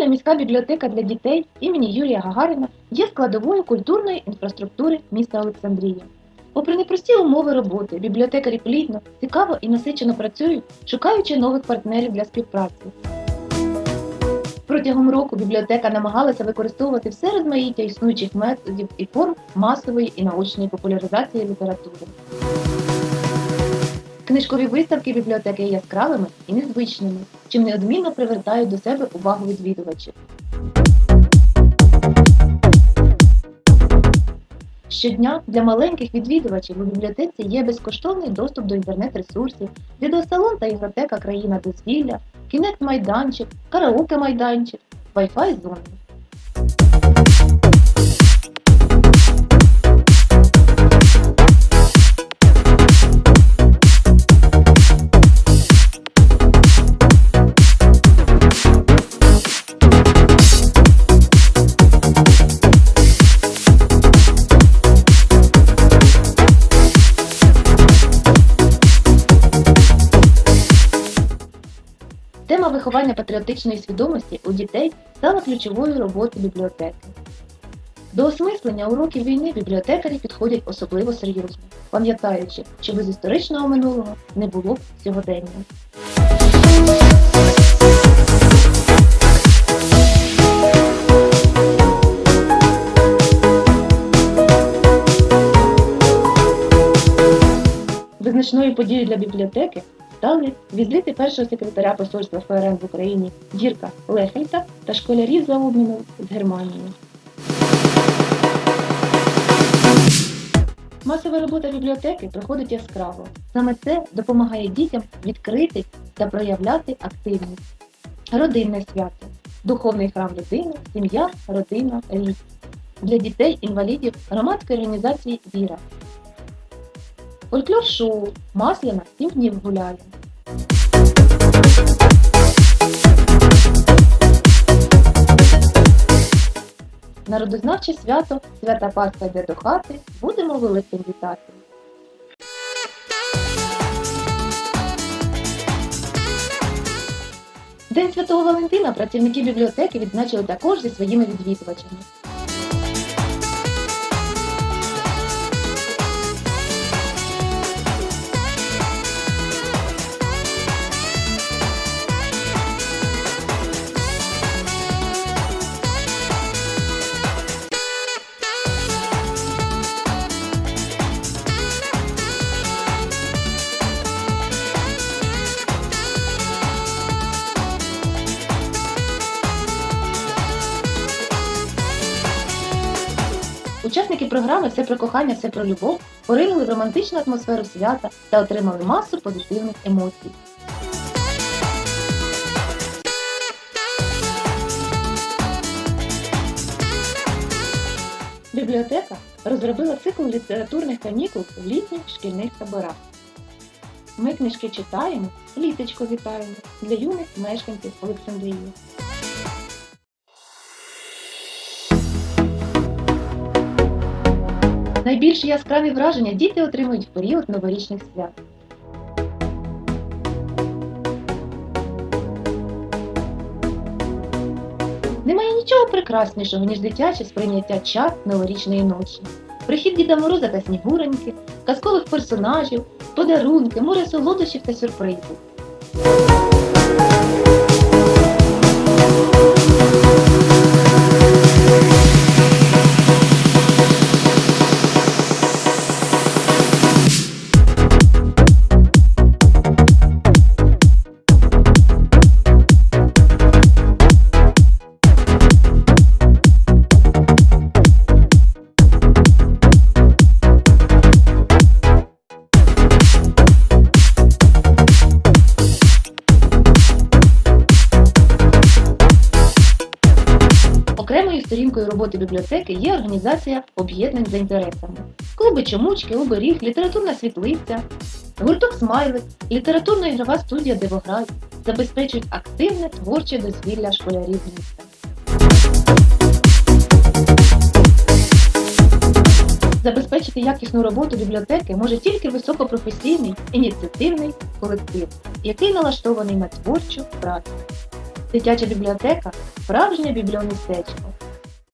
Центральна міська бібліотека для дітей імені Юрія Гагаріна є складовою культурної інфраструктури міста Олександрія. Попри непрості умови роботи, бібліотекарі плідно, цікаво і насичено працюють, шукаючи нових партнерів для співпраці. Протягом року бібліотека намагалася використовувати все розмаїття існуючих методів і форм масової і научної популяризації літератури. Книжкові виставки бібліотеки яскравими і незвичними, чим неодмінно привертають до себе увагу відвідувачів. Щодня для маленьких відвідувачів у бібліотеці є безкоштовний доступ до інтернет-ресурсів, відеосалон та ігротека країна дозвілля, кінект-майданчик, караоке-майданчик, Wi-Fi зони. Тема виховання патріотичної свідомості у дітей стала ключовою роботи бібліотеки. До осмислення уроків війни бібліотекарі підходять особливо серйозно, пам'ятаючи, що без історичного минулого не було б сьогодення. Визначною подією для бібліотеки стали візити першого секретаря посольства ФРН в Україні Дірка Лехельта та школярів за обміном з Германії. Масова робота бібліотеки проходить яскраво. Саме це допомагає дітям відкрити та проявляти активність. Родинне свято, духовний храм людини, сім'я, родина, рід. Для дітей-інвалідів громадської організації Віра. Фольклор шоу Масляна сім днів гуляє. Народознавче свято Свята Пасха йде до хати. Будемо великим вітати. День Святого Валентина працівники бібліотеки відзначили також зі своїми відвідувачами. Учасники програми Все про кохання, все про любов поринули в романтичну атмосферу свята та отримали масу позитивних емоцій. Бібліотека розробила цикл літературних канікул в літніх шкільних таборах. Ми книжки читаємо, літочко вітаємо для юних мешканців Олександрії. Найбільш яскраві враження діти отримують в період новорічних свят. Немає нічого прекраснішого, ніж дитяче сприйняття чар новорічної ночі. Прихід Діда Мороза та Снігуроньки, казкових персонажів, подарунки, море солодощів та сюрпризів. Окремою роботи бібліотеки є організація об'єднань за інтересами. Клуби Чомучки, Оберіг, літературна світлиця, гурток Смайлик, літературно-ігрова студія Дивограй забезпечують активне творче дозвілля школярів міста. Забезпечити якісну роботу бібліотеки може тільки високопрофесійний ініціативний колектив, який налаштований на творчу працю. Дитяча бібліотека справжнє бібліомістечко.